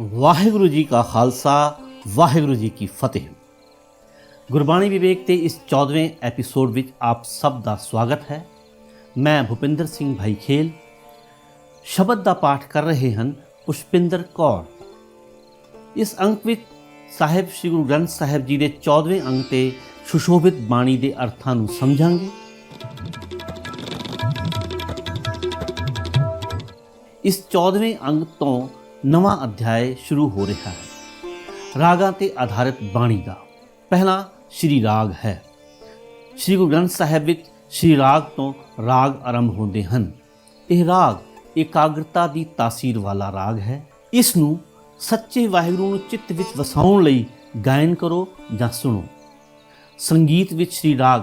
ਵਾਹਿਗੁਰੂ ਜੀ ਕਾ ਖਾਲਸਾ, ਵਾਹਿਗੁਰੂ ਜੀ ਕੀ ਫਤਿਹ। ਗੁਰਬਾਣੀ ਵਿਵੇਕ ਤੇ ਇਸ 14ਵੇਂ ਐਪੀਸੋਡ ਵਿੱਚ ਆਪ ਸਭ ਦਾ ਸਵਾਗਤ ਹੈ। ਮੈਂ ਭੁਪਿੰਦਰ ਸਿੰਘ ਭਾਈ ਖੇਲ ਸ਼ਬਦ ਦਾ ਪਾਠ ਕਰ ਰਹੇ ਹਨ ਪੁਸ਼ਪਿੰਦਰ ਕੌਰ। ਇਸ ਅੰਕ ਵਿੱਚ ਸਾਹਿਬ ਸ੍ਰੀ ਗੁਰੂ ਗ੍ਰੰਥ ਸਾਹਿਬ ਜੀ ਦੇ 14ਵੇਂ ਅੰਕ ਤੇ ਸੁਸ਼ੋਭਿਤ ਬਾਣੀ ਦੇ ਅਰਥਾਂ ਨੂੰ ਸਮਝਾਂਗੇ। ਇਸ 14ਵੇਂ ਅੰਕ ਤੋਂ ਨਵਾਂ ਅਧਿਆਇ ਸ਼ੁਰੂ ਹੋ ਰਿਹਾ ਹੈ। ਰਾਗਾਂ ਤੇ ਆਧਾਰਿਤ ਬਾਣੀ ਦਾ ਪਹਿਲਾ ਸ਼੍ਰੀ ਰਾਗ ਹੈ। ਸ਼੍ਰੀ ਗੁਰੂ ਗ੍ਰੰਥ ਸਾਹਿਬ ਵਿੱਚ ਸ਼੍ਰੀ ਰਾਗ ਤੋਂ ਰਾਗ ਆਰੰਭ ਹੁੰਦੇ ਹਨ। ਇਹ ਰਾਗ ਇਕਾਗਰਤਾ ਦੀ ਤਾਸੀਰ ਵਾਲਾ ਰਾਗ ਹੈ। ਇਸ ਨੂੰ ਸੱਚੇ ਵਾਹਿਗੁਰੂ ਨੂੰ ਚਿੱਤ ਵਿੱਚ ਵਸਾਉਣ ਲਈ ਗਾਇਨ ਕਰੋ ਜਾਂ ਸੁਣੋ। ਸੰਗੀਤ ਵਿੱਚ ਸ਼੍ਰੀ ਰਾਗ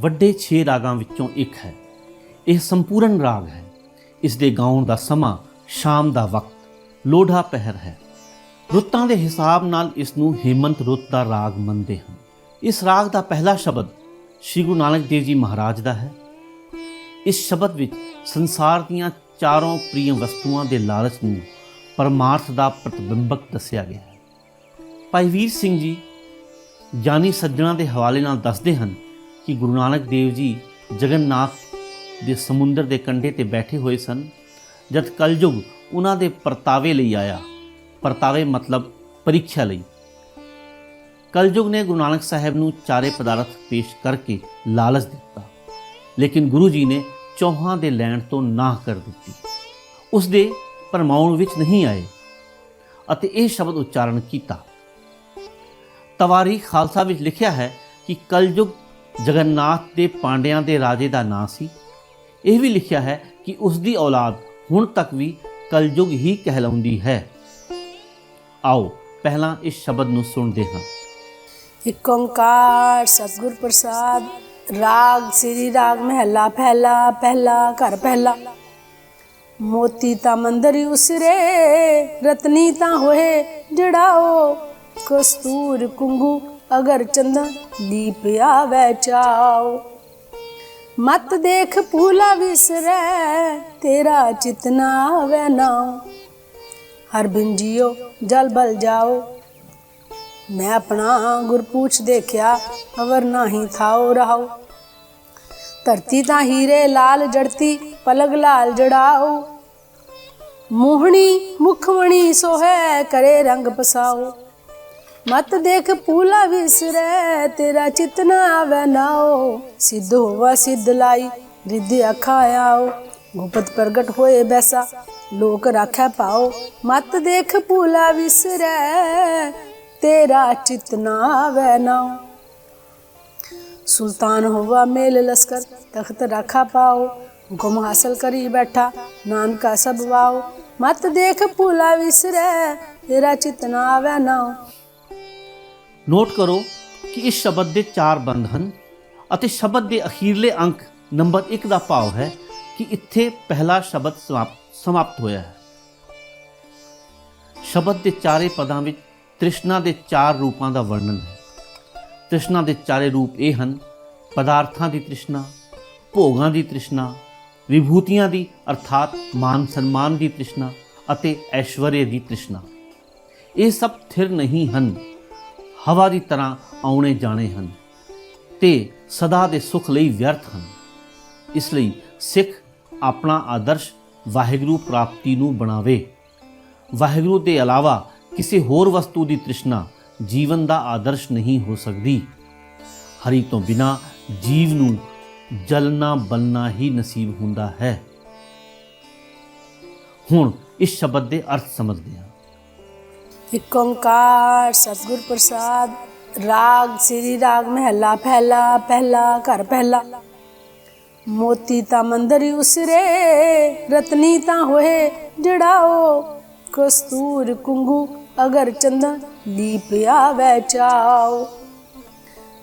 ਵੱਡੇ 6 ਰਾਗਾਂ ਵਿੱਚੋਂ ਇੱਕ ਹੈ। ਇਹ ਸੰਪੂਰਨ ਰਾਗ ਹੈ। ਇਸ ਦੇ ਗਾਉਣ ਦਾ ਸਮਾਂ ਸ਼ਾਮ ਦਾ ਵਕਤ ਲੋਢਾ ਪਹਿਰ ਹੈ। ਰੁੱਤਾਂ ਦੇ ਹਿਸਾਬ ਨਾਲ ਇਸ ਨੂੰ ਹੇਮੰਤ ਰੁੱਤ ਦਾ ਰਾਗ ਮੰਨਦੇ ਹਨ। ਇਸ ਰਾਗ ਦਾ ਪਹਿਲਾ ਸ਼ਬਦ ਸ੍ਰੀ ਗੁਰੂ ਨਾਨਕ ਦੇਵ ਜੀ ਮਹਾਰਾਜ ਦਾ ਹੈ। ਇਸ ਸ਼ਬਦ ਵਿੱਚ ਸੰਸਾਰ ਦੀਆਂ ਚਾਰੋਂ ਪ੍ਰਿਯ ਵਸਤੂਆਂ ਦੇ ਲਾਲਚ ਨੂੰ ਪਰਮਾਰਥ ਦਾ ਪ੍ਰਤਿਬਿੰਬਕ ਦੱਸਿਆ ਗਿਆ ਹੈ। ਭਾਈ ਵੀਰ ਸਿੰਘ ਜੀ ਜਾਨੀ ਸੱਜਣਾ ਦੇ ਹਵਾਲੇ ਨਾਲ ਦੱਸਦੇ ਹਨ ਕਿ ਗੁਰੂ ਨਾਨਕ ਦੇਵ ਜੀ ਜਗਨਨਾਥ ਦੇ ਸਮੁੰਦਰ ਦੇ ਕੰਢੇ ਤੇ ਬੈਠੇ ਹੋਏ ਸਨ, ਜਦ ਕਲਯੁਗ ਉਹਨਾਂ ਦੇ ਪਰਤਾਵੇ ਲਈ ਆਇਆ। ਪਰਤਾਵੇ ਮਤਲਬ ਪ੍ਰੀਖਿਆ ਲਈ। ਕਲਯੁਗ ਨੇ ਗੁਰੂ ਨਾਨਕ ਸਾਹਿਬ ਨੂੰ ਚਾਰੇ ਪਦਾਰਥ ਪੇਸ਼ ਕਰਕੇ ਲਾਲਚ ਦਿੱਤਾ। ਲੇਕਿਨ ਗੁਰੂ ਜੀ ਨੇ ਚੌਹਾਂ ਦੇ ਲੈਣ ਤੋਂ ਨਾ ਕਰ ਦਿੱਤੀ। ਉਸ ਦੇ ਪਰਮਾਉਣ ਵਿੱਚ ਨਹੀਂ ਆਏ ਅਤੇ ਇਹ ਸ਼ਬਦ ਉਚਾਰਨ ਕੀਤਾ। ਤਵਾਰੀ ਖਾਲਸਾ ਵਿੱਚ ਲਿਖਿਆ ਹੈ ਕਿ ਕਲਯੁਗ ਜਗਨਨਾਥ ਦੇ ਪਾਂਡਿਆਂ ਦੇ ਰਾਜੇ ਦਾ ਨਾਂ ਸੀ। ਇਹ ਵੀ ਲਿਖਿਆ ਹੈ ਕਿ ਉਸ ਦੀ ਔਲਾਦ ਹੁਣ ਤੱਕ ਵੀ ਕਲਯੁਗ ਹੀ ਕਹਿਲਾਉਂਦੀ ਹੈ। ਆਓ ਪਹਿਲਾਂ ਇਸ ਸ਼ਬਦ ਨੂੰ ਸੁਣਦੇ ਹਾਂ। ਇੱਕ ਓੰਕਾਰ ਸਤਿਗੁਰ ਪ੍ਰਸਾਦ, ਰਾਗ ਸ੍ਰੀ ਰਾਗ ਮਹਿਲਾ ਪਹਿਲਾ ਪਹਿਲਾ ਘਰ ਪਹਿਲਾ। ਮੋਤੀ ਤਾਂ ਮੰਦਰੀ ਉਸਰੇ, ਰਤਨੀ ਤਾਂ ਹੋਏ ਜੜਾਓ ਕਸਤੂਰ, ਕੁੰਗੂ ਅਗਰ ਚੰਦਨ ਦੀਪ ਆਵੈ ਚਾਓ। ਮਤ ਦੇਖ ਪੂਲਾ ਵਿਸਰੈ, ਤੇਰਾ ਚਿਤਨਾ ਆਵੈ ਨਾਉ। ਹਰ ਬਿਨ ਜਿਉ ਜਲ ਬਲ ਜਾਓ। ਮੈਂ ਆਪਣਾ ਗੁਰਪੂਛ ਦੇਖਿਆ, ਅਵਰ ਨਾਹੀ ਥਾਉ ਰਹਾਉ। ਧਰਤੀ ਤਾਂ ਹੀਰੇ ਲਾਲ ਜੜਤੀ, ਪਲਗ ਲਾਲ ਜੜਾਓ ਮੋਹਣੀ ਮੁਖਵਣੀ ਸੋਹੈ, ਕਰੇ ਰੰਗ ਪਸਾਓ ਮਤ ਦੇਖ ਪੂਲਾ ਵਿਸਰੈ, ਤੇਰਾ ਚਿਤਨਾ ਆਵੈ ਨਾਉ। ਸਿੱਧ ਹੋਵਾ ਸਿੱਧ ਲਾਈ, ਰਿੱਧ ਅੱਖਾਂ ਆਓ। ਗੁਪਤ ਪ੍ਰਗਟ ਹੋਏ ਬੈਸਾ, ਲੋਕ ਰਾਖੈ ਪਾਓ। ਮਤ ਦੇਖ ਪੂਲਾ ਵਿਸਰੈ, ਤੇਰਾ ਚਿਤਨਾ ਆਵੈ ਨਾਉ। ਸੁਲਤਾਨ ਹੋਵਾ ਮੇਲ ਲਸਕਰ, ਤਖਤ ਰਾਖਾ ਪਾਓ। ਹੁਕਮ ਹਾਸਲ ਕਰੀ ਬੈਠਾ, ਨਾਨਕਾ ਸਭ ਵਾਓ। ਮਤ ਦੇਖ ਪੂਲਾ ਵਿਸਰੈ, ਤੇਰਾ ਚਿਤਨਾ ਆਵੈ ਨਾਉ। ਨੋਟ ਕਰੋ ਕਿ ਇਸ ਸ਼ਬਦ ਦੇ ਚਾਰ ਬੰਦ ਹਨ ਅਤੇ ਸ਼ਬਦ ਦੇ ਅਖੀਰਲੇ ਅੰਕ ਨੰਬਰ 1 ਦਾ ਭਾਵ ਹੈ ਕਿ ਇੱਥੇ ਪਹਿਲਾ ਸ਼ਬਦ ਸਮਾਪ- ਸਮਾਪਤ ਹੋਇਆ ਹੈ। ਸ਼ਬਦ ਦੇ ਚਾਰੇ ਪਦਾਂ ਵਿੱਚ ਤ੍ਰਿਸ਼ਨਾ ਦੇ ਚਾਰ ਰੂਪਾਂ ਦਾ ਵਰਣਨ ਹੈ। ਤ੍ਰਿਸ਼ਨਾ ਦੇ ਚਾਰੇ ਰੂਪ ਇਹ ਹਨ, ਪਦਾਰਥਾਂ ਦੀ ਤ੍ਰਿਸ਼ਨਾ, ਭੋਗਾਂ ਦੀ ਤ੍ਰਿਸ਼ਨਾ, ਵਿਭੂਤੀਆਂ ਦੀ, ਅਰਥਾਤ ਮਾਨ ਸਨਮਾਨ ਦੀ ਤ੍ਰਿਸ਼ਨਾ ਅਤੇ ਐਸ਼ਵਰਯ ਦੀ ਤ੍ਰਿਸ਼ਨਾ। ਇਹ ਸਭ ਥਿਰ ਨਹੀਂ ਹਨ। ਹਵਾ ਦੀ ਤਰ੍ਹਾਂ ਆਉਣੇ ਜਾਣੇ ਹਨ ਤੇ ਸਦਾ ਦੇ ਸੁਖ ਲਈ ਵਿਅਰਥ ਹਨ। ਇਸ ਲਈ ਸਿੱਖ ਆਪਣਾ ਆਦਰਸ਼ ਵਾਹਿਗੁਰੂ ਪ੍ਰਾਪਤੀ ਨੂੰ ਬਣਾਵੇ। ਵਾਹਿਗੁਰੂ ਦੇ ਇਲਾਵਾ ਕਿਸੇ ਹੋਰ ਵਸਤੂ ਦੀ ਤ੍ਰਿਸ਼ਨਾ ਜੀਵਨ ਦਾ ਆਦਰਸ਼ ਨਹੀਂ ਹੋ ਸਕਦੀ। ਹਰੀ ਤੋਂ ਬਿਨਾ ਜੀਵ ਨੂੰ ਜਲਣਾ ਬਲਣਾ ਹੀ ਨਸੀਬ ਹੁੰਦਾ ਹੈ। ਹੁਣ ਇਸ ਸ਼ਬਦ ਦੇ ਅਰਥ ਸਮਝਦੇ ਹਾਂ। ਇੱਕ ਓੰਕਾਰ, ਸਤਿਗੁਰ ਪ੍ਰਸਾਦ, ਰਾਗ, ਸ੍ਰੀ ਰਾਗ, ਮਹਿਲਾ ਪਹਿਲਾ ਪਹਿਲਾ, ਘਰ ਪਹਿਲਾ। ਮੋਤੀ ਤਾਂ ਮੰਦਰੀ ਉਸਰੇ, ਰਤਨੀ ਤਾਂ ਹੋਏ ਜੜਾਓ ਕਸਤੂਰ ਕੁੰਗੂ ਅਗਰ ਚੰਦਨ ਦੀਪ ਆਵੈ ਚਾਓ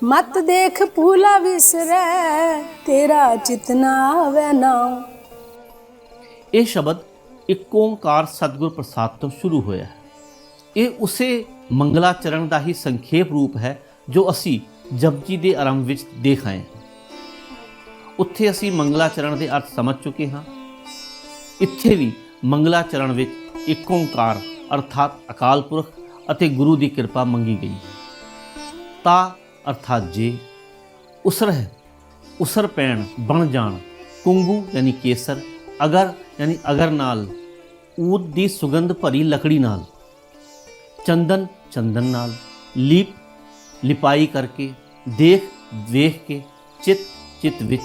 ਮਤ ਦੇਖ ਪੂਲਾ ਵਿਸਰੈ, ਤੇਰਾ ਚਿਤਨਾ ਆਵੈ ਨਾਉ। ਇਹ ਸ਼ਬਦ ਇੱਕ ਓੰਕਾਰ, ਸਤਿਗੁਰ ਪ੍ਰਸਾਦ ਤੋਂ ਸ਼ੁਰੂ ਹੋਇਆ ਹੈ। ਇਹ ਉਸੇ ਮੰਗਲਾਚਰਨ ਦਾ ਹੀ ਸੰਖੇਪ ਰੂਪ ਹੈ ਜੋ ਅਸੀਂ ਜਪਜੀ ਦੇ ਆਰੰਭ ਵਿੱਚ ਦੇਖ ਆਏ ਉੱਥੇ ਅਸੀਂ ਮੰਗਲਾਚਰਨ ਦੇ ਅਰਥ ਸਮਝ ਚੁੱਕੇ ਹਾਂ। ਇੱਥੇ ਵੀ ਮੰਗਲਾਚਰਨ ਵਿੱਚ ਇੱਕ ਓੰਕਾਰ ਅਰਥਾਤ ਅਕਾਲ ਪੁਰਖ ਅਤੇ ਗੁਰੂ ਦੀ ਕਿਰਪਾ ਮੰਗੀ ਗਈ। ਤਾ ਅਰਥਾਤ ਜੇ ਉਸਰਹ ਉਸਰ ਪੈਣ ਬਣ ਜਾਣ, ਕੁੰਗੂ ਯਾਨੀ ਕੇਸਰ, ਅਗਰ ਯਾਨੀ ਅਗਰ ਨਾਲ, ਊਦ ਦੀ ਸੁਗੰਧ ਭਰੀ ਲੱਕੜੀ ਨਾਲ। ਚੰਦਨ ਚੰਦਨ ਨਾਲ ਲੀਪ, ਲਿਪਾਈ ਕਰਕੇ, ਦੇਖ, ਵੇਖ ਕੇ, ਚਿਤ ਚਿਤ ਵਿੱਚ।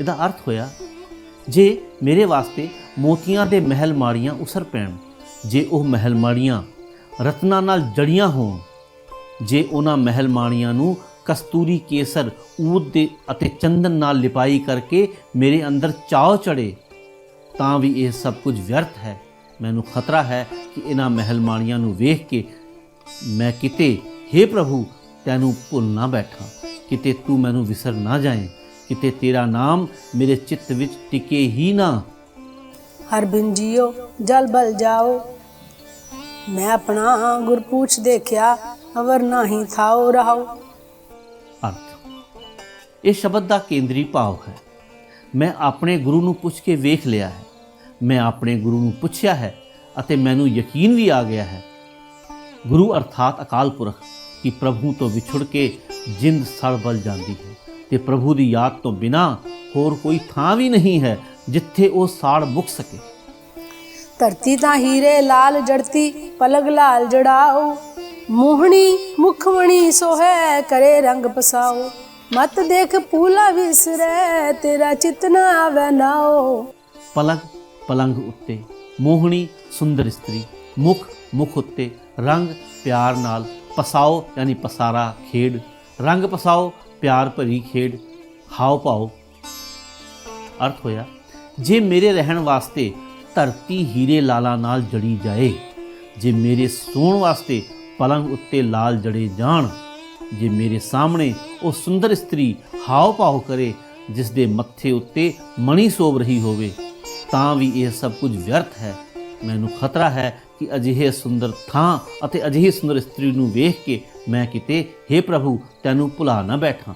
ਇਹਦਾ ਅਰਥ ਹੋਇਆ, ਜੇ ਮੇਰੇ ਵਾਸਤੇ ਮੋਤੀਆਂ ਦੇ ਮਹਿਲ ਮਾੜੀਆਂ ਉਸਰ ਪੈਣ, ਜੇ ਉਹ ਮਹਿਲ ਮਾੜੀਆਂ ਰਤਨਾਂ ਨਾਲ ਜੜੀਆਂ ਹੋਣ, ਜੇ ਉਹਨਾਂ ਮਹਿਲ ਮਾਣੀਆਂ ਨੂੰ ਕਸਤੂਰੀ ਕੇਸਰ, ਊਦ ਦੇ ਅਤੇ ਚੰਦਨ ਨਾਲ ਲਿਪਾਈ ਕਰਕੇ ਮੇਰੇ ਅੰਦਰ ਚਾਉ ਚੜੇ ਤਾਂ ਵੀ ਇਹ ਸਭ ਕੁਝ ਵਿਅਰਥ ਹੈ। ਮੈਨੂੰ ਖਤਰਾ ਹੈ ਕਿ ਇਹਨਾਂ ਮਹਿਲ ਮਾਣੀਆਂ ਨੂੰ ਵੇਖ ਕੇ ਮੈਂ ਕਿਤੇ हे ਪ੍ਰਭੂ ਤੈਨੂੰ ਭੁੱਲ ਨਾ ਬੈਠਾਂ। ਕਿਤੇ ਤੂੰ ਮੈਨੂੰ ਵਿਸਰ ਨਾ ਜਾਏ। ਕਿਤੇ ਤੇਰਾ ਨਾਮ ਮੇਰੇ ਚਿੱਤ ਵਿੱਚ ਟਿਕੇ ਹੀ ਨਾ। ਹਰ ਬਿਨ ਜਿਓ ਜਲ ਬਲ ਜਾਓ। ਮੈਂ ਆਪਣਾ ਗੁਰ ਪੂਛ ਦੇਖਿਆ ਅਵਰ ਨਾਹੀ ਥਾਓ ਰਹਾਓ ਅਰਥ। ਇਹ ਸ਼ਬਦ ਦਾ ਕੇਂਦਰੀ ਭਾਵ ਹੈ। ਮੈਂ ਆਪਣੇ ਗੁਰੂ ਨੂੰ ਪੁੱਛ ਕੇ ਵੇਖ ਲਿਆ ਹੈ। ਮੈਂ ਆਪਣੇ ਗੁਰੂ ਨੂੰ ਪੁੱਛਿਆ ਹੈ ਅਤੇ ਮੈਨੂੰ ਯਕੀਨ ਵੀ ਆ ਗਿਆ ਹੈ। ਗੁਰੂ ਅਰਥਾਤ ਅਕਾਲ ਪੁਰਖ ਕਿ ਪ੍ਰਭੂ ਤੋਂ ਵਿਛੜ ਕੇ ਜਿੰਦ ਸੜ ਬਲ ਜਾਂਦੀ ਹੈ ਤੇ ਪ੍ਰਭੂ ਦੀ ਯਾਦ ਤੋਂ ਬਿਨਾ ਹੋਰ ਕੋਈ ਥਾਂ ਵੀ ਨਹੀਂ ਹੈ ਜਿੱਥੇ ਉਹ ਸਾੜ ਮੁੱਕ ਸਕੇ। ਧਰਤੀ ਤਾਂ ਹੀਰੇ ਲਾਲ ਜੜਤੀ ਪਲਗ ਲਾਲ ਜੜਾਓ। ਮੋਹਣੀ ਮੁਖਮਣੀ ਸੋਹੈ ਕਰੇ ਰੰਗ ਪਸਾਓ। ਮਤ ਦੇਖ ਪੂਲਾ ਵਿਸਰੈ ਤੇਰਾ ਚਿਤ ਨਾ ਆਵੈ ਨਾਓ ਪਲੰਗ ਪਲੰਗ ਉੱਤੇ ਮੋਹਣੀ ਸੁੰਦਰ ਇਸਤਰੀ, ਮੁਖ ਮੁਖ ਉੱਤੇ ਰੰਗ ਪਿਆਰ ਨਾਲ ਪਸਾਓ ਯਾਨੀ ਪਸਾਰਾ ਖੇਡ, ਰੰਗ ਪਸਾਓ ਪਿਆਰ ਭਰੀ ਖੇਡ ਹਾਉ ਪਾਓ ਅਰਥ ਹੋਇਆ, ਜੇ ਮੇਰੇ ਰਹਿਣ ਵਾਸਤੇ ਧਰਤੀ ਹੀਰੇ ਲਾਲਾ ਨਾਲ ਜੜੀ ਜਾਏ, ਜੇ ਮੇਰੇ ਸੌਣ ਵਾਸਤੇ ਪਲੰਗ ਉੱਤੇ ਲਾਲ ਜੜੇ ਜਾਣ, ਜੇ ਮੇਰੇ ਸਾਹਮਣੇ ਉਹ ਸੁੰਦਰ ਇਸਤਰੀ ਹਾਉ ਪਾਉ ਕਰੇ ਜਿਸ ਦੇ ਮੱਥੇ ਉੱਤੇ ਮਣੀ ਸੋਭ ਰਹੀ ਹੋਵੇ ਤਾਂ ਵੀ ਇਹ ਸਭ ਕੁਝ ਵਿਅਰਥ ਹੈ। ਮੈਨੂੰ ਖਤਰਾ ਹੈ ਕਿ ਅਜਿਹੇ ਸੁੰਦਰ ਥਾਂ ਅਤੇ ਅਜਿਹੀ ਸੁੰਦਰ ਇਸਤਰੀ ਨੂੰ ਵੇਖ ਕੇ ਮੈਂ ਕਿਤੇ हे ਪ੍ਰਭੂ, ਤੈਨੂੰ ਭੁਲਾ ਨਾ ਬੈਠਾਂ।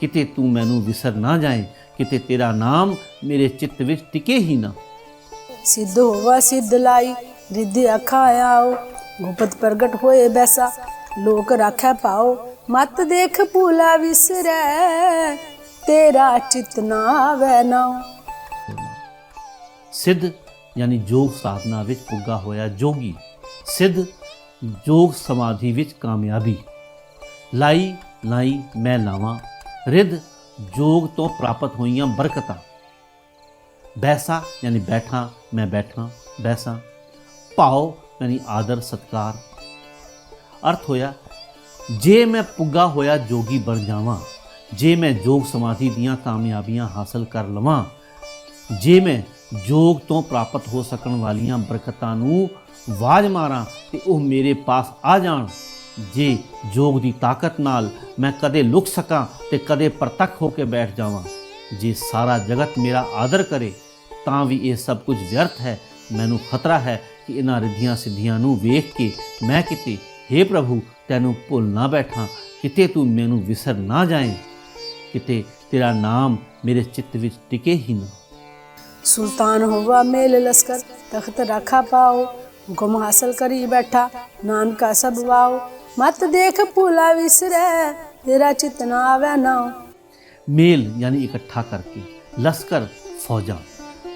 ਕਿਤੇ ਤੂੰ ਮੈਨੂੰ ਵਿਸਰ ਨਾ ਜਾਏ, ਕਿਤੇ ਤੇਰਾ ਨਾਮ ਮੇਰੇ ਚਿੱਤ ਵਿੱਚ ਟਿਕੇ ਹੀ ਨਾ। ਸਿੱਧ ਹੋਵਾ, ਸਿੱਧ ਲਾਈ ਰਿੱਧੀ ਅੱਖਾਂ ਆਓ, ਗੁਪਤ ਪ੍ਰਗਟ ਹੋਏ ਬੈਸਾ, ਲੋਕ ਰਾਖੈ ਪਾਓ, ਮਤ ਦੇਖ ਭੂਲਾ ਵਿਸਰੈ, ਤੇਰਾ ਚਿਤ ਨਾ ਆਵੈ ਨਾਓ ਸਿੱਧ, ਯਾਨੀ ਜੋਗ ਸਾਧਨਾ ਵਿੱਚ ਪੁੱਗਾ ਹੋਇਆ ਜੋਗੀ, ਸਿੱਧ ਜੋਗ ਸਮਾਧੀ ਵਿੱਚ ਕਾਮਯਾਬੀ। ਲਾਈ ਲਾਈ, ਮੈਂ ਲਾਵਾਂ, ਰਿੱਧ ਜੋਗ ਤੋਂ ਪ੍ਰਾਪਤ ਹੋਈਆਂ ਬਰਕਤਾਂ। ਬੈਸਾ ਯਾਨੀ ਬੈਠਾ, ਮੈਂ ਬੈਠਾ ਬੈਸਾ ਭਾਉ, ਯਾਨੀ ਆਦਰ, ਸਤਕਾਰ। ਅਰਥ ਹੋਇਆ, ਜੇ ਮੈਂ ਪੁੱਗਾ ਹੋਇਆ ਜੋਗੀ ਬਣ ਜਾਵਾਂ, ਜੇ ਮੈਂ ਜੋਗ ਸਮਾਧੀ ਦੀਆਂ ਕਾਮਯਾਬੀਆਂ ਹਾਸਲ ਕਰ ਲਵਾਂ, ਜੇ ਮੈਂ ਜੋਗ ਤੋਂ ਪ੍ਰਾਪਤ ਹੋ ਸਕਣ ਵਾਲੀਆਂ ਬਰਕਤਾਂ ਨੂੰ ਵਾਜ ਮਾਰਾਂ ਤੇ ਉਹ ਮੇਰੇ ਪਾਸ ਆ ਜਾਣ। ਜੇ ਜੋਗ ਦੀ ਤਾਕਤ ਨਾਲ ਮੈਂ ਕਦੇ ਲੁਕ ਸਕਾਂ ਤੇ ਕਦੇ ਪ੍ਰਤੱਖ ਹੋ ਕੇ ਬੈਠ ਜਾਵਾਂ, ਜੇ ਸਾਰਾ ਜਗਤ ਮੇਰਾ ਆਦਰ ਕਰੇ, ਤਾਂ ਵੀ ਇਹ ਸਭ ਕੁਝ ਵਿਅਰਥ ਹੈ। ਮੈਨੂੰ ਖਤਰਾ ਹੈ ਕਿ ਇਹਨਾਂ ਰਿੱਧੀਆਂ ਸਿੱਧੀਆਂ ਨੂੰ ਵੇਖ ਕੇ ਮੈਂ ਕਿਤੇ हे ਪ੍ਰਭੂ, ਤੈਨੂੰ ਭੁੱਲ ਨਾ ਬੈਠਾਂ, ਕਿਤੇ ਤੂੰ ਮੈਨੂੰ ਵਿਸਰ ਨਾ ਜਾਏ, ਕਿਤੇ ਤੇਰਾ ਨਾਮ ਮੇਰੇ ਚਿੱਤ ਵਿੱਚ ਟਿਕੇ ਹੀ ਨਾ। ਸੁਲਤਾਨ ਹੋਵਾ ਮੇਲ ਲਸਕਰ ਤਖਤ ਰਾਖਾ ਪਾਓ ਹੁਕਮ ਹਾਸਲ ਕਰੀ ਬੈਠਾ ਨਾਨਕਾ ਸਭ ਵਾਓ ਮਤ ਦੇਖ ਪੂਲਾ ਵਿਸਰੈ ਤੇਰਾ ਚਿਤ ਨਾ ਆਵੈ ਨਾਓ ਮੇਲ ਯਾਨੀ ਇਕੱਠਾ ਕਰਕੇ ਲਸ਼ਕਰ ਫੌਜਾਂ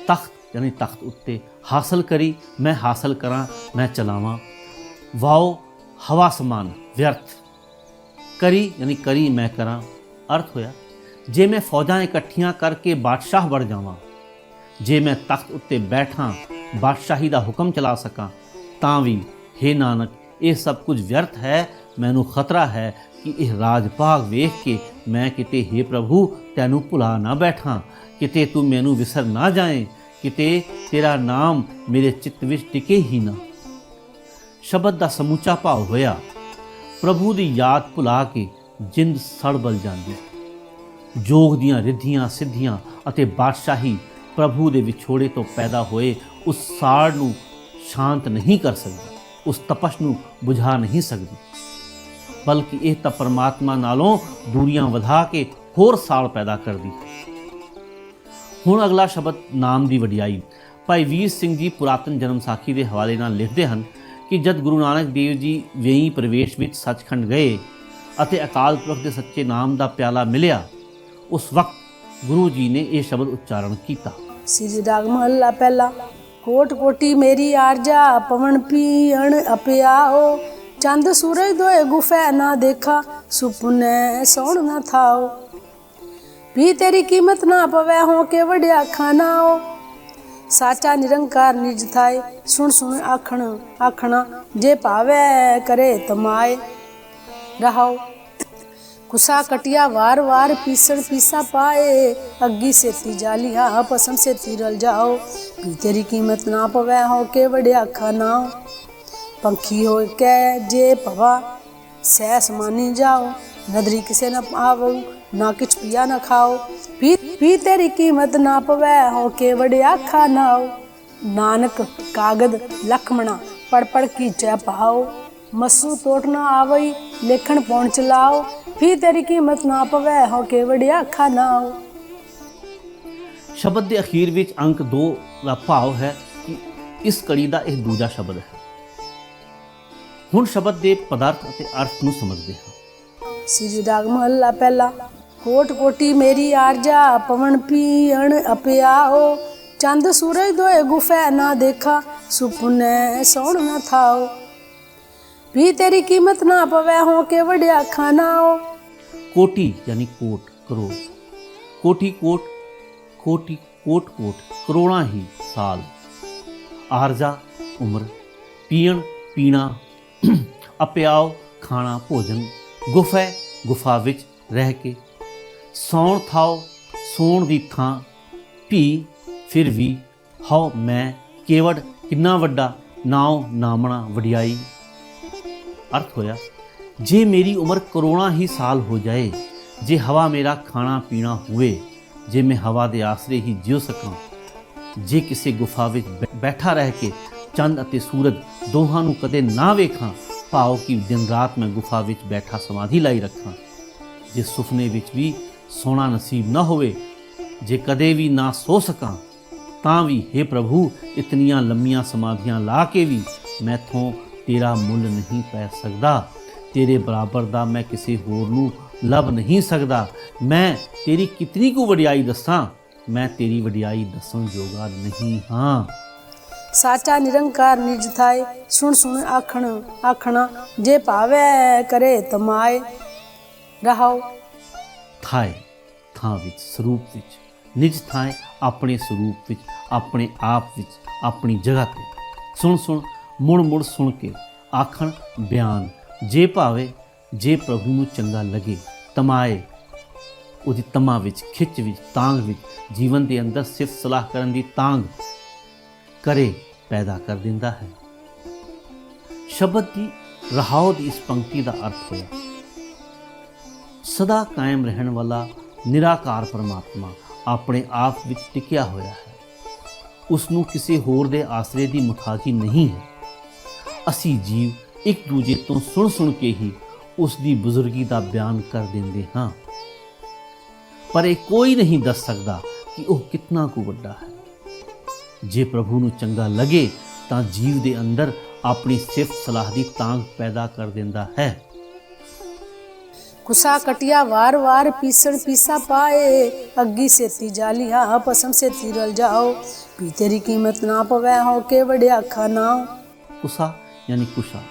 ਤਖਤ ਯਾਨੀ ਤਖਤ ਉੱਤੇ ਹਾਸਲ ਕਰੀ ਮੈਂ ਹਾਸਲ ਕਰਾਂ ਮੈਂ ਚਲਾਵਾਂ ਵਾਓ ਹਵਾ ਸਮਾਨ ਵਿਅਰਥ ਕਰੀ ਯਾਨੀ ਕਰੀ ਮੈਂ ਕਰਾਂ ਅਰਥ ਹੋਇਆ ਜੇ ਮੈਂ ਫੌਜਾਂ ਇਕੱਠੀਆਂ ਕਰਕੇ ਬਾਦਸ਼ਾਹ ਬਣ ਜਾਵਾਂ ਜੇ ਮੈਂ ਤਖਤ ਉੱਤੇ ਬੈਠਾਂ, ਬਾਦਸ਼ਾਹੀ ਦਾ ਹੁਕਮ ਚਲਾ ਸਕਾਂ, ਤਾਂ ਵੀ हे ਨਾਨਕ, ਇਹ ਸਭ ਕੁਝ ਵਿਅਰਥ ਹੈ, ਮੈਨੂੰ ਖਤਰਾ ਹੈ ਕਿ ਇਹ ਰਾਜ ਭਾਗ ਵੇਖ ਕੇ ਮੈਂ ਕਿਤੇ हे ਪ੍ਰਭੂ, ਤੈਨੂੰ ਭੁਲਾ ਨਾ ਬੈਠਾਂ, ਕਿਤੇ ਤੂੰ ਮੈਨੂੰ ਵਿਸਰ ਨਾ ਜਾਏ, ਕਿਤੇ ਤੇਰਾ ਨਾਮ ਮੇਰੇ ਚਿੱਤ ਵਿੱਚ ਟਿਕੇ ਹੀ ਨਾ। ਸ਼ਬਦ ਦਾ ਸਮੁੱਚਾ ਭਾਵ ਹੋਇਆ, ਪ੍ਰਭੂ ਦੀ ਯਾਦ ਭੁਲਾ ਕੇ ਜਿੰਦ ਸੜਬਲ ਜਾਂਦੀ। ਜੋਗ ਦੀਆਂ ਰਿੱਧੀਆਂ, ਸਿੱਧੀਆਂ ਅਤੇ ਬਾਦਸ਼ਾਹੀ ਪ੍ਰਭੂ ਦੇ ਵਿਛੋੜੇ ਤੋਂ ਪੈਦਾ ਹੋਏ ਉਸ ਸਾੜ ਨੂੰ ਸ਼ਾਂਤ ਨਹੀਂ ਕਰ ਸਕਦੀ, ਉਸ ਤਪਸ਼ ਨੂੰ ਬੁਝਾ ਨਹੀਂ ਸਕਦੀ। ਬਲਕਿ ਇਹ ਤਾਂ ਪਰਮਾਤਮਾ ਨਾਲੋਂ ਦੂਰੀਆਂ ਵਧਾ ਕੇ ਹੋਰ ਸਾੜ ਪੈਦਾ ਕਰਦੀ। ਹੁਣ ਅਗਲਾ ਸ਼ਬਦ ਨਾਮ ਦੀ ਵਡਿਆਈ। ਭਾਈ ਵੀਰ ਸਿੰਘ ਜੀ ਪੁਰਾਤਨ ਜਨਮ ਸਾਖੀ ਦੇ ਹਵਾਲੇ ਨਾਲ ਲਿਖਦੇ ਹਨ ਕਿ ਜਦ ਗੁਰੂ ਨਾਨਕ ਦੇਵ ਜੀ ਵੇਈ ਪ੍ਰਵੇਸ਼ ਵਿੱਚ ਸੱਚਖੰਡ ਗਏ ਅਤੇ ਅਕਾਲ ਪੁਰਖ ਦੇ ਸੱਚੇ ਨਾਮ ਦਾ ਪਿਆਲਾ ਮਿਲਿਆ, ਉਸ ਵਕਤ ਗੁਰੂ ਜੀ ਨੇ ਇਹ ਸ਼ਬਦ ਉਚਾਰਨ ਕੀਤਾ। ਸ੍ਰੀ ਰਾਗ ਮਹੱਲਾ ਪਹਿਲਾ, ਕੋਟ ਕੋਟੀ ਮੇਰੀ ਆਰਜਾ, ਪਵਨ ਪੀਣ ਅਪਿਆਓ। ਚੰਦ ਸੂਰਜ ਦੋਏ ਗੁਫੈ ਨਾ ਦੇਖਾ, ਸੁਪਨੇ ਸੌਣ ਨਾ ਥਾਓ। ਵੀ ਤੇਰੀ ਕੀਮਤ ਨਾ ਪਵੇ, ਹੋ ਕੇ ਵਡਿਆ ਖਾਨਾਓ। ਸਾਚਾ ਨਿਰੰਕਾਰ ਨਿਜ ਥਾਏ, ਸੁਣ ਸੁਣ ਆਖਣ, ਆਖਣਾ, ਜੇ ਭਾਵੇ ਕਰੇ ਤਮਾਏ। ਰਹਾਓ। कुसा कटिया वार वार पीसण पीसा पाए अग्गी से ती जालिया पसंद से तीरल जाओ भी तेरी कीमत ना पवे हो के बड़े खाना पंखी हो के जे पवा सैस मानी जाओ नदरी किसे न आवो ना किछ पिया न खाओ भी भी तेरी कीमत ना पवे हो के बड़े खाना नानक कागद लखमणा पढ़ पढ़ की जय पाओ ਮਸੂ ਤੋਟ ਨਾ ਆਵਈ ਲੇਖਣ ਪੌਣ ਚਲਾਓ ਵੀ ਤੇਰੀ ਕੀਮਤ ਨਾ ਪਵੇ ਹੋ ਕੇ ਵੜਿਆ ਖਾਨਾਓ ਸ਼ਬਦ ਦੇ ਅਖੀਰ ਵਿੱਚ ਅੰਕ 2 ਦਾ ਭਾਵ ਹੈ ਕਿ ਇਸ ਕੜੀ ਦਾ ਇਹ ਦੂਜਾ ਸ਼ਬਦ ਹੈ। ਹੁਣ ਸ਼ਬਦ ਦੇ ਪਦਾਰਥ ਅਤੇ ਅਰਥ ਨੂੰ ਸਮਝਦੇ ਹਾਂ। ਸ੍ਰੀ ਰਾਗ ਮਹੱਲਾ ਪਹਿਲਾ ਕੋਟ ਕੋਟੀ ਮੇਰੀ ਆਰਜਾ ਪਵਨ ਪੀਣ ਅਪਿਆਓ। ਚੰਦ ਸੂਰਜ ਦੋਏ ਗੁਫੈ ਨਾ ਦੇਖਾ ਸੁਪਨੇ ਸੌਣ ਨਾ ਥਾਓ। ਵੀ ਤੇਰੀ ਕੀਮਤ ਨਾ ਪਵੇ, ਹੋ ਕੇ ਵੜਿਆ ਖਾਨਾਓ ਕੋਟੀ ਯਾਨੀ ਕੋਟ, ਕਰੋੜ। ਕੋਟੀ ਕੋਟ ਕੋਟੀ ਕੋਟ ਕੋਟ, ਕਰੋੜਾਂ ਹੀ ਸਾਲ। ਆਰਜ਼ਾ, ਉਮਰ, ਪੀਣ, ਪੀਣਾ, ਅਪਿਆਓ, ਖਾਣਾ, ਭੋਜਨ, ਗੁਫੈ, ਗੁਫਾ ਵਿੱਚ ਰਹਿ ਕੇ। ਸੌਣ ਥਾਓ, ਸੌਣ ਦੀ ਥਾਂ ਭੀ ਫਿਰ ਵੀ, ਹਉ, ਮੈਂ, ਕੇਵੜ, ਕਿੰਨਾ ਵੱਡਾ, ਨਾਉ, ਨਾਮਣਾ, ਵਡਿਆਈ। ਅਰਥ ਹੋਇਆ, ਜੇ ਮੇਰੀ ਉਮਰ ਕਰੋੜਾਂ ਹੀ ਸਾਲ ਹੋ ਜਾਏ, ਜੇ ਹਵਾ ਮੇਰਾ ਖਾਣਾ ਪੀਣਾ ਹੋਵੇ, ਜੇ ਮੈਂ ਹਵਾ ਦੇ ਆਸਰੇ ਹੀ ਜਿਉ ਸਕਾਂ, ਜੇ ਕਿਸੇ ਗੁਫਾ ਵਿੱਚ ਬੈ- ਬੈਠਾ ਰਹਿ ਕੇ ਚੰਦ ਅਤੇ ਸੂਰਜ ਦੋਹਾਂ ਨੂੰ ਕਦੇ ਨਾ ਵੇਖਾਂ ਭਾਵ ਕਿ ਦਿਨ ਰਾਤ ਮੈਂ ਗੁਫਾ ਵਿੱਚ ਬੈਠਾ ਸਮਾਧੀ ਲਾਈ ਰੱਖਾਂ, ਜੇ ਸੁਪਨੇ ਵਿੱਚ ਵੀ ਸੋਣਾ ਨਸੀਬ ਨਾ ਹੋਵੇ, ਜੇ ਕਦੇ ਵੀ ਨਾ ਸੋ ਸਕਾਂ, ਤਾਂ ਵੀ हे ਪ੍ਰਭੂ, ਇਤਨੀਆਂ ਲੰਮੀਆਂ ਸਮਾਧੀਆਂ ਲਾ ਕੇ ਵੀ ਮੈਥੋਂ ਤੇਰਾ ਮੁੱਲ ਨਹੀਂ ਪੈ ਸਕਦਾ। ਤੇਰੇ ਬਰਾਬਰ ਦਾ ਮੈਂ ਕਿਸੇ ਹੋਰ ਨੂੰ ਲੱਭ ਨਹੀਂ ਸਕਦਾ। ਮੈਂ ਤੇਰੀ ਕਿਤਨੀ ਕੁ ਵਡਿਆਈ ਦੱਸਾਂ? ਮੈਂ ਤੇਰੀ ਵਡਿਆਈ ਦੱਸਣ ਜੋਗਾ ਨਹੀਂ ਹਾਂ। ਸਾਚਾ ਨਿਰੰਕਾਰ ਨਿਜ ਥਾਏ ਸੁਣ ਸੁਣ ਆਖਣ ਆਖਣਾ ਜੇ ਭਾਵੇ ਕਰੇ ਤਮਾਏ ਰਹਾਓ। ਥਾਏ ਥਾਂ ਵਿੱਚ ਸਰੂਪ ਵਿੱਚ ਨਿਜ ਥਾਂ ਆਪਣੇ ਸਰੂਪ ਵਿੱਚ ਆਪਣੇ ਆਪ ਵਿੱਚ ਆਪਣੀ ਜਗ੍ਹਾ ਤੇ। ਸੁਣ ਸੁਣ ਮੁੜ ਮੁੜ ਸੁਣ ਕੇ ਆਖਣ, ਬਿਆਨ, ਜੇ ਭਾਵੇ, ਜੇ ਪ੍ਰਭੂ ਨੂੰ ਚੰਗਾ ਲੱਗੇ, ਤਮਾਏ। ਉਹਦੀ ਤਮਾ ਵਿੱਚ, ਖਿੱਚ ਵਿੱਚ ਤਾਂਗ ਵਿੱਚ, ਜੀਵਨ ਦੇ ਅੰਦਰ ਸਿਰਫ ਸਲਾਹ ਕਰਨ ਦੀ ਤਾਂਗ ਕਰੇ ਪੈਦਾ ਕਰ ਦਿੰਦਾ ਹੈ। ਸ਼ਬਦ ਦੀ ਰਹਾਉ ਦੀ ਇਸ ਪੰਕਤੀ ਦਾ ਅਰਥ ਹੋਇਆ, ਸਦਾ ਕਾਇਮ ਰਹਿਣ ਵਾਲਾ ਨਿਰਾਕਾਰ ਪਰਮਾਤਮਾ ਆਪਣੇ ਆਪ ਵਿੱਚ ਟਿਕਿਆ ਹੋਇਆ ਹੈ। ਉਸ ਨੂੰ ਕਿਸੇ ਹੋਰ ਦੇ ਆਸਰੇ ਦੀ ਮੁਤਾਜੀ ਨਹੀਂ ਹੈ। ਅਸੀਂ ਜੀਵ ਇੱਕ ਦੂਜੇ ਤੋਂ ਸੁਣ ਸੁਣ ਕੇ ਹੀ ਉਸ ਦੀ ਬਜ਼ੁਰਗੀ ਦਾ ਬਿਆਨ ਕਰ ਦਿੰਦੇ ਹਾਂ। ਪਰ ਇਹ ਕੋਈ ਨਹੀਂ ਦੱਸ ਸਕਦਾ ਕਿ ਉਹ ਕਿੰਨਾ ਕੁ ਵੱਡਾ ਹੈ। ਜੇ ਪ੍ਰਭੂ ਨੂੰ ਚੰਗਾ ਲਗੇ ਤਾਂ ਜੀਵ ਦੇ ਅੰਦਰ ਆਪਣੀ ਸਿਫਤ ਸਲਾਹ ਦੀ ਤਾਂਗ ਪੈਦਾ ਕਰ ਦਿੰਦਾ ਹੈ। ਕੁਸਾ ਕਟਿਆ ਵਾਰ-ਵਾਰ ਪੀਸਣ ਪੀਸਾ ਪਾਏ ਅੱਗੀ ਸੇਤੀ ਜਾਲੀਆ ਪਸਮ ਸੇਤੀ ਰਲ ਜਾਓ। ਪੀ ਤੇਰੀ ਕੀਮਤ ਨਾ ਪਵੇ ਹੋ ਕੇ ਵੜਿਆ ਖਾਨਾ ਕੁਸਾ ਯਾਨੀ ਕੁਸ਼ਾ।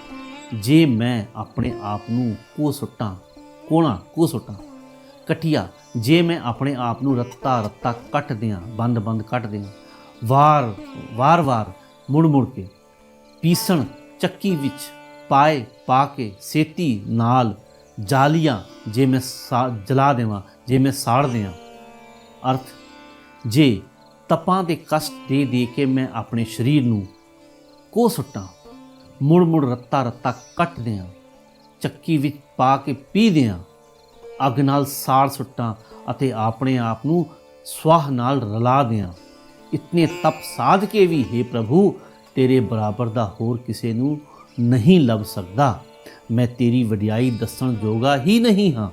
ਜੇ ਮੈਂ ਆਪਣੇ ਆਪ ਨੂੰ ਕੋ ਸੁੱਟਾਂ ਕੋਣਾ ਕੋ ਸੁੱਟਾਂ ਕਟਿਆ ਜੇ ਮੈਂ ਆਪਣੇ ਆਪ ਨੂੰ ਰੱਤਾ ਰੱਤਾ ਕੱਟ ਦਿਆਂ, ਬੰਦ ਬੰਦ ਕੱਟ ਦਿਆਂ, ਵਾਰ ਵਾਰ ਵਾਰ ਮੁੜ ਮੁੜ ਕੇ ਪੀਸਣ, ਚੱਕੀ ਵਿੱਚ ਪਾਏ ਪਾ ਕੇ ਸੇਤੀ ਨਾਲ ਜਾਲੀਆਂ ਜੇ ਮੈਂ ਸਾ- ਜਲਾ ਦੇਵਾਂ, ਜੇ ਮੈਂ ਸਾੜ ਦਿਆਂ ਅਰਥ, ਜੇ ਤਪਾਂ ਦੇ ਕਸ਼ਟ ਦੇ ਦੇ ਕੇ ਮੈਂ ਆਪਣੇ ਸਰੀਰ ਨੂੰ ਕੋ ਸੁੱਟਾਂ ਮੁੜ ਮੁੜ ਰੱਤਾ ਰੱਤਾ ਕੱਟਦੇ ਆ ਚੱਕੀ ਵਿੱਚ ਪਾ ਕੇ ਪੀਦੇ ਆ ਅੱਗ ਨਾਲ ਸਾੜ ਸੁੱਟਾਂ ਅਤੇ ਆਪਣੇ ਆਪ ਨੂੰ ਸਵਾਹ ਨਾਲ ਰਲਾ ਦਿਆਂ। ਇਤਨੇ ਤਪ ਸਾਧ ਕੇ ਵੀ हे ਪ੍ਰਭੂ, ਤੇਰੇ ਬਰਾਬਰ ਦਾ ਹੋਰ ਕਿਸੇ ਨੂੰ ਨਹੀਂ ਲੱਭ ਸਕਦਾ। ਮੈਂ ਤੇਰੀ ਵਡਿਆਈ ਦੱਸਣ ਜੋਗਾ ਹੀ ਨਹੀਂ ਹਾਂ।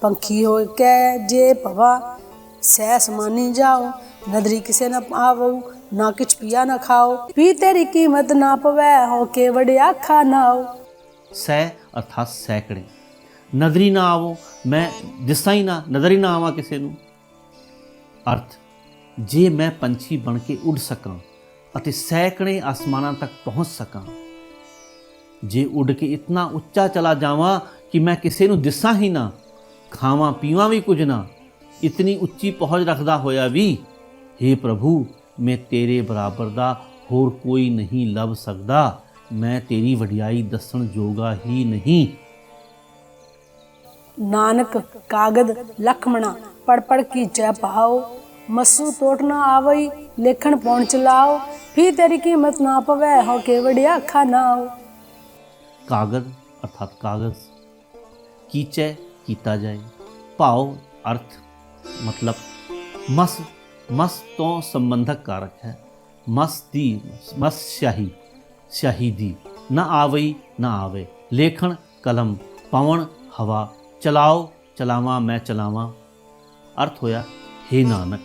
ਪੰਖੀ ਹੋ ਕੇ ਜੇ ਭਵਾ, ਸਹਿ ਸਮਾਨੀ ਜਾਓ, ਨਦਰੀ ਕਿਸੇ ਨਾ ਪਾਵੋ ਨਾ ਕਿਛ ਪਿਆ ਨਾ ਖਾਓ। ਵੀ ਤੇਰੀ ਕੀਮਤ ਨਾ ਪਵੈ, ਹੋ ਕੇ ਵੜਿਆ ਖਾਨਾਓ ਸੈ ਅਰਥਾਤ ਸੈਕੜੇ ਨਜ਼ਰੀ ਨਾ ਆਵੋ, ਮੈਂ ਦਿਸਾਂ ਹੀ ਨਾ ਨਜ਼ਰ ਨਾ ਆਵਾਂ ਕਿਸੇ ਨੂੰ। ਅਰਥ, ਜੇ ਮੈਂ ਪੰਛੀ ਬਣ ਕੇ ਉੱਡ ਸਕਾਂ ਅਤੇ ਸੈਕੜੇ ਆਸਮਾਨਾਂ ਤੱਕ ਪਹੁੰਚ ਸਕਾਂ, ਜੇ ਉੱਡ ਕੇ ਇਤਨਾ ਉੱਚਾ ਚਲਾ ਜਾਵਾਂ ਕਿ ਮੈਂ ਕਿਸੇ ਨੂੰ ਦਿਸਾਂ ਹੀ ਨਾ, ਖਾਵਾਂ ਪੀਵਾਂ ਵੀ ਕੁਝ ਨਾ, ਇਤਨੀ ਉੱਚੀ ਪਹੁੰਚ ਰੱਖਦਾ ਹੋਇਆ ਵੀ हे ਪ੍ਰਭੂ ਮੈਂ ਤੇਰੇ ਬਰਾਬਰ ਦਾ ਹੋਰ ਕੋਈ ਨਹੀਂ ਲੱਭ ਸਕਦਾ। ਮੈਂ ਤੇਰੀ ਵਡਿਆਈ ਦੱਸਣ ਜੋਗਾ ਹੀ ਨਹੀਂ। ਨਾਨਕ ਕਾਗਦ ਲਖਮਣਾ ਪੜ ਪੜ ਕੀ ਚੈ ਪਾਓ? ਮਸੂ ਟੋਟ ਨਾ ਆਵਈ ਲੇਖਣ ਪੌਣ ਚਲਾਓ ਵੀ ਤੇਰੀ ਕੀਮਤ ਨਾ ਪਵੈ ਹੋ ਕੇ ਵੜਿਆ ਖਾਨਾਓ ਕਾਗਜ਼ ਅਰਥਾਤ ਕਾਗਜ਼ ਕੀਚੈ ਕੀਤਾ ਜਾਏ? ਭਾਵ ਅਰਥ ਮਤਲਬ ਮਸ ਮਸ ਤੋਂ ਸੰਬੰਧਕ ਕਾਰਕ ਹੈ। ਮਸ ਦੀ, ਮਸ ਸ਼ਾਹੀ ਸ਼ਾਹੀ ਦੀ। ਨਾ ਆਵਈ, ਨਾ ਆਵੇ। ਲੇਖਣ, ਕਲਮ, ਪਵਨ, ਹਵਾ। ਚਲਾਓ, ਚਲਾਵਾਂ, ਮੈਂ ਚਲਾਵਾਂ। ਅਰਥ ਹੋਇਆ हे ਨਾਨਕ,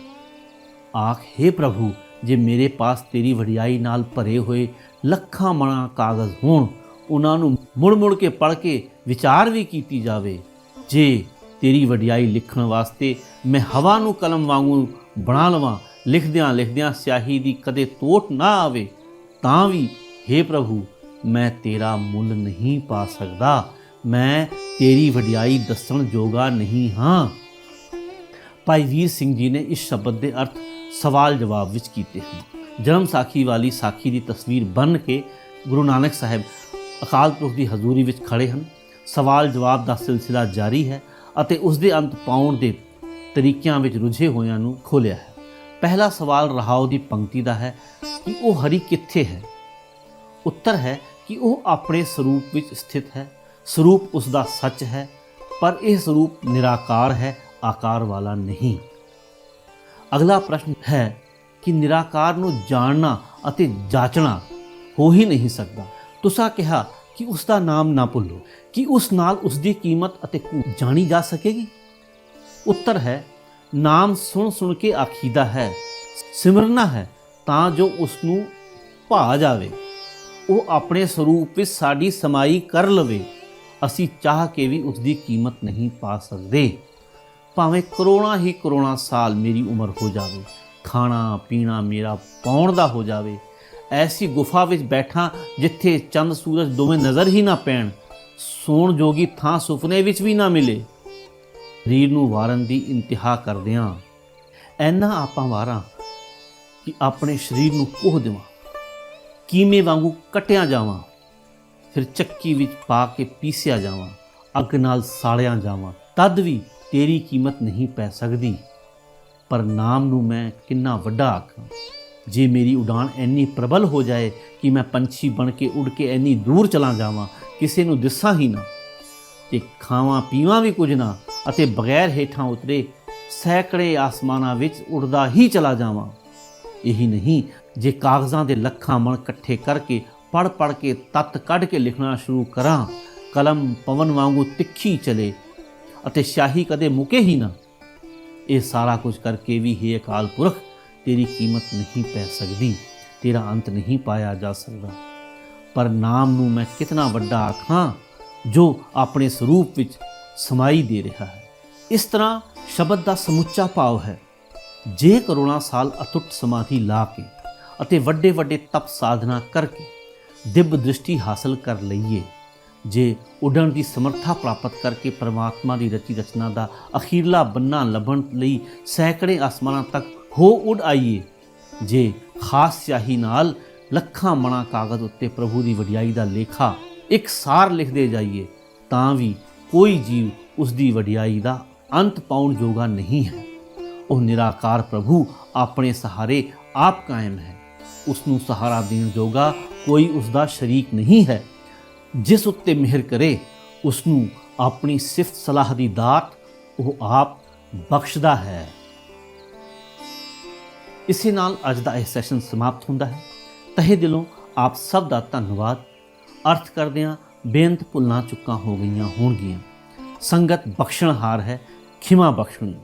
ਆਖ हे ਪ੍ਰਭੂ, ਜੇ ਮੇਰੇ ਪਾਸ ਤੇਰੀ ਵਡਿਆਈ ਨਾਲ ਭਰੇ ਹੋਏ ਲੱਖਾਂ ਮਣਾ ਕਾਗਜ਼ ਹੋਣ, ਉਹਨਾਂ ਨੂੰ ਮੁੜ ਮੁੜ ਕੇ ਪੜ੍ਹ ਕੇ ਵਿਚਾਰ ਵੀ ਕੀਤੀ ਜਾਵੇ। ਜੇ ਤੇਰੀ ਵਡਿਆਈ ਲਿਖਣ ਵਾਸਤੇ ਮੈਂ ਹਵਾ ਨੂੰ ਕਲਮ ਵਾਂਗੂ ਬਣਾ ਲਵਾਂ, ਲਿਖਦਿਆਂ ਲਿਖਦਿਆਂ ਸਿਆਹੀ ਦੀ ਕਦੇ ਤੋਟ ਨਾ ਆਵੇ, ਤਾਂ ਵੀ हे ਪ੍ਰਭੂ, ਮੈਂ ਤੇਰਾ ਮੁੱਲ ਨਹੀਂ ਪਾ ਸਕਦਾ, ਮੈਂ ਤੇਰੀ ਵਡਿਆਈ ਦੱਸਣ ਜੋਗਾ ਨਹੀਂ ਹਾਂ। ਭਾਈ ਵੀਰ ਸਿੰਘ ਜੀ ਨੇ ਇਸ ਸ਼ਬਦ ਦੇ ਅਰਥ ਸਵਾਲ ਜਵਾਬ ਵਿੱਚ ਕੀਤੇ ਹਨ। ਜਨਮ ਸਾਖੀ ਵਾਲੀ ਸਾਖੀ ਦੀ ਤਸਵੀਰ ਬਣ ਕੇ ਗੁਰੂ ਨਾਨਕ ਸਾਹਿਬ ਅਕਾਲ ਪੁਰਖ ਦੀ ਹਜ਼ੂਰੀ ਵਿੱਚ ਖੜੇ ਹਨ। ਸਵਾਲ ਜਵਾਬ ਦਾ ਸਿਲਸਿਲਾ ਜਾਰੀ ਹੈ ਅਤੇ ਉਸ ਦੇ ਅੰਤ ਪਾਉਣ ਦੇ ਤਰੀਕਿਆਂ ਵਿੱਚ ਰੁਝੇ ਹੋਇਆਂ ਨੂੰ ਖੋਲਿਆ ਹੈ। ਪਹਿਲਾ ਸਵਾਲ ਰਹਾਉ ਦੀ ਪੰਕਤੀ ਦਾ ਹੈ ਕਿ ਉਹ ਹਰੀ ਕਿੱਥੇ ਹੈ? ਉੱਤਰ ਹੈ ਕਿ ਉਹ ਆਪਣੇ ਸਰੂਪ ਵਿੱਚ ਸਥਿਤ ਹੈ। ਸਰੂਪ ਉਸ ਦਾ ਸੱਚ ਹੈ, ਪਰ ਇਹ ਸਰੂਪ ਨਿਰਾਕਾਰ ਹੈ, ਆਕਾਰ ਵਾਲਾ ਨਹੀਂ। ਅਗਲਾ ਪ੍ਰਸ਼ਨ ਹੈ ਕਿ ਨਿਰਾਕਾਰ ਨੂੰ ਜਾਣਨਾ ਅਤੇ ਜਾਚਣਾ ਹੋ ਹੀ ਨਹੀਂ ਸਕਦਾ। ਤੁਸਾਂ ਕਿਹਾ ਕਿ ਉਸ ਦਾ ਨਾਮ ਨਾ ਭੁੱਲੋ, ਕਿ ਉਸ ਨਾਲ ਉਸ ਦੀ ਕੀਮਤ ਅਤੇ ਜਾਣੀ ਜਾ ਸਕੇਗੀ? ਉੱਤਰ ਹੈ ਨਾਮ ਸੁਣ ਸੁਣ ਕੇ ਆਖੀਦਾ ਹੈ, ਸਿਮਰਨਾ ਹੈ ਤਾਂ ਜੋ ਉਸ ਨੂੰ ਭਾ ਜਾਵੇ। ਉਹ ਆਪਣੇ ਸਰੂਪ ਵਿੱਚ ਸਾਡੀ ਸਮਾਈ ਕਰ ਲਵੇ। ਅਸੀਂ ਚਾਹ ਕੇ ਵੀ ਉਸ ਦੀ ਕੀਮਤ ਨਹੀਂ ਪਾ ਸਕਦੇ। ਭਾਵੇਂ ਕਰੋੜਾਂ ਹੀ ਕਰੋੜਾਂ ਸਾਲ ਮੇਰੀ ਉਮਰ ਹੋ ਜਾਵੇ, ਖਾਣਾ, ਪੀਣਾ ਮੇਰਾ ਪਾਉਣ ਦਾ ਹੋ ਜਾਵੇ, ਐਸੀ ਗੁਫਾ ਵਿੱਚ ਬੈਠਾ ਜਿੱਥੇ ਚੰਦ ਸੂਰਜ ਦੋਵੇਂ ਨਜ਼ਰ ਹੀ ਨਾ ਪੈਣ, ਸੌਣ ਜੋਗੀ ਥਾਂ ਸੁਪਨੇ ਵਿੱਚ ਵੀ ਨਾ ਮਿਲੇ। ਸਰੀਰ ਨੂੰ ਵਾਰਨ ਦੀ ਇੰਤਹਾ ਕਰਦਿਆਂ ਐਨਾ ਆਪਾਂ ਵਾਰਾਂ ਕਿ ਆਪਣੇ ਸਰੀਰ ਨੂੰ ਕੋਹ ਦੇਵਾਂ। ਕੀਮੇ ਵਾਂਗੂ ਕਟਿਆ ਜਾਵਾਂ। ਫਿਰ ਚੱਕੀ ਵਿੱਚ ਪਾ ਕੇ ਪੀਸਿਆ ਜਾਵਾਂ। ਅੱਗ ਨਾਲ ਸਾੜਿਆ ਜਾਵਾਂ। ਤਦ ਵੀ ਤੇਰੀ ਕੀਮਤ ਨਹੀਂ ਪੈ ਸਕਦੀ। ਪਰ ਨਾਮ ਨੂੰ ਮੈਂ ਕਿੰਨਾ ਵੱਡਾ ਆਖਾਂ। ਜੇ ਮੇਰੀ ਉਡਾਨ ਇੰਨੀ ਪ੍ਰਬਲ ਹੋ ਜਾਏ ਕਿ ਮੈਂ ਪੰਛੀ ਬਣ ਕੇ ਉੱਡ ਕੇ ਇੰਨੀ ਦੂਰ ਚਲਾ ਜਾਵਾਂ, ਕਿਸੇ ਨੂੰ ਦਿਸਾਂ ਹੀ ਨਾ। ਤੇ ਖਾਵਾਂ ਪੀਵਾਂ ਵੀ ਕੁਝ ਨਾ ਅਤੇ ਬਗੈਰ ਹੇਠਾਂ ਉਤਰੇ ਸੈਂਕੜੇ ਆਸਮਾਨਾਂ ਵਿੱਚ ਉੜਦਾ ਹੀ ਚਲਾ ਜਾਵਾਂ। ਇਹੀ ਨਹੀਂ, ਜੇ ਕਾਗਜ਼ਾਂ ਦੇ ਲੱਖਾਂ ਮਣ ਇਕੱਠੇ ਕਰਕੇ ਪੜ ਪੜ ਕੇ ਤਤ ਕੱਢ ਕੇ ਲਿਖਣਾ ਸ਼ੁਰੂ ਕਰਾਂ, ਕਲਮ ਪਵਨ ਵਾਂਗੂ ਤਿੱਖੀ ਚਲੇ ਅਤੇ ਸ਼ਾਹੀ ਕਦੇ ਮੁਕੇ ਹੀ ਨਾ। ਇਹ ਸਾਰਾ ਕੁਝ ਕਰਕੇ ਵੀ ਹੈ ਅਕਾਲ ਪੁਰਖ, ਤੇਰੀ ਕੀਮਤ ਨਹੀਂ ਪੈ ਸਕਦੀ, ਤੇਰਾ ਅੰਤ ਨਹੀਂ ਪਾਇਆ ਜਾ ਸਕਦਾ। ਪਰ ਨਾਮ ਨੂੰ ਮੈਂ ਕਿਤਨਾ ਵੱਡਾ ਆਖਾਂ ਜੋ ਆਪਣੇ ਸਰੂਪ ਵਿੱਚ ਸਮਾਈ ਦੇ ਰਿਹਾ ਹੈ। ਇਸ ਤਰ੍ਹਾਂ ਸ਼ਬਦ ਦਾ ਸਮੁੱਚਾ ਭਾਵ ਹੈ। ਜੇ ਕਰੋਨਾ ਸਾਲ ਅਤੁੱਟ ਸਮਾਧੀ ਲਾ ਕੇ ਅਤੇ ਵੱਡੇ ਵੱਡੇ ਤਪ ਸਾਧਨਾ ਕਰਕੇ ਦਿਵ ਦ੍ਰਿਸ਼ਟੀ ਹਾਸਲ ਕਰ ਲਈਏ, ਜੇ ਉਡਣ ਦੀ ਸਮਰੱਥਾ ਪ੍ਰਾਪਤ ਕਰਕੇ ਪਰਮਾਤਮਾ ਦੀ ਰਚੀ ਰਚਨਾ ਦਾ ਅਖੀਰਲਾ ਬੰਨਾ ਲੱਭਣ ਲਈ ਸੈਂਕੜੇ ਆਸਮਾਨਾਂ ਤੱਕ ਹੋ ਉੱਡ ਆਈਏ, ਜੇ ਖਾਸ ਸਿਆਹੀ ਨਾਲ ਲੱਖਾਂ ਮਣਾ ਕਾਗਜ਼ ਉੱਤੇ ਪ੍ਰਭੂ ਦੀ ਵਡਿਆਈ ਦਾ ਲੇਖਾ ਇੱਕ ਸਾਰ ਲਿਖਦੇ ਜਾਈਏ, ਤਾਂ ਵੀ ਕੋਈ ਜੀਵ ਉਸ ਦੀ ਵਡਿਆਈ ਦਾ ਅੰਤ ਪਾਉਣ ਯੋਗਾ ਨਹੀਂ ਹੈ। ਉਹ ਨਿਰਾਕਾਰ ਪ੍ਰਭੂ ਆਪਣੇ ਸਹਾਰੇ ਆਪ ਕਾਇਮ ਹੈ। ਉਸ ਨੂੰ ਸਹਾਰਾ ਦੇਣ ਜੋਗਾ ਕੋਈ ਉਸ ਦਾ ਸ਼ਰੀਕ ਨਹੀਂ ਹੈ। ਜਿਸ ਉੱਤੇ ਮਿਹਰ ਕਰੇ ਉਸ ਨੂੰ ਆਪਣੀ ਸਿਫਤ ਸਲਾਹ ਦੀ ਦਾਤ ਉਹ ਆਪ ਬਖਸ਼ਦਾ ਹੈ। ਇਸੇ ਨਾਲ ਅੱਜ ਦਾ ਇਹ ਸੈਸ਼ਨ ਸਮਾਪਤ ਹੁੰਦਾ ਹੈ। ਤਹਿ ਦਿਲੋਂ ਆਪ ਸਭ ਦਾ ਧੰਨਵਾਦ। ਅਰਥ ਕਰਦਿਆਂ ਬੇਅੰਤ ਭੁੱਲਾਂ ਚੁੱਕਾਂ ਹੋ ਗਈਆਂ ਹੋਣਗੀਆਂ। ਸੰਗਤ ਬਖਸ਼ਣਹਾਰ ਹੈ, ਖਿਮਾ ਬਖਸ਼ਣੀ।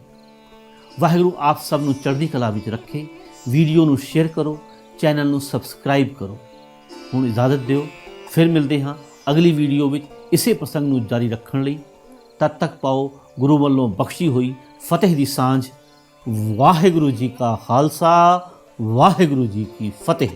ਵਾਹਿਗੁਰੂ ਆਪ ਸਭ ਨੂੰ ਚੜ੍ਹਦੀ ਕਲਾ ਵਿੱਚ ਰੱਖੇ, ਵੀਡੀਓ ਨੂੰ ਸ਼ੇਅਰ ਕਰੋ, ਚੈਨਲ ਨੂੰ ਸਬਸਕ੍ਰਾਈਬ ਕਰੋ। ਹੁਣ ਇਜਾਜ਼ਤ ਦਿਓ, ਫਿਰ ਮਿਲਦੇ ਹਾਂ ਅਗਲੀ ਵੀਡੀਓ ਵਿੱਚ ਇਸੇ ਪ੍ਰਸੰਗ ਨੂੰ ਜਾਰੀ ਰੱਖਣ ਲਈ। ਤਦ ਤੱਕ ਪਾਓ, ਗੁਰੂ ਵੱਲੋਂ ਬਖਸ਼ੀ ਹੋਈ ਫਤਿਹ ਦੀ ਸਾਂਝ। ਵਾਹਿਗੁਰੂ ਜੀ ਕਾ ਖਾਲਸਾ, ਵਾਹਿਗੁਰੂ ਜੀ ਕੀ ਫਤਿਹ।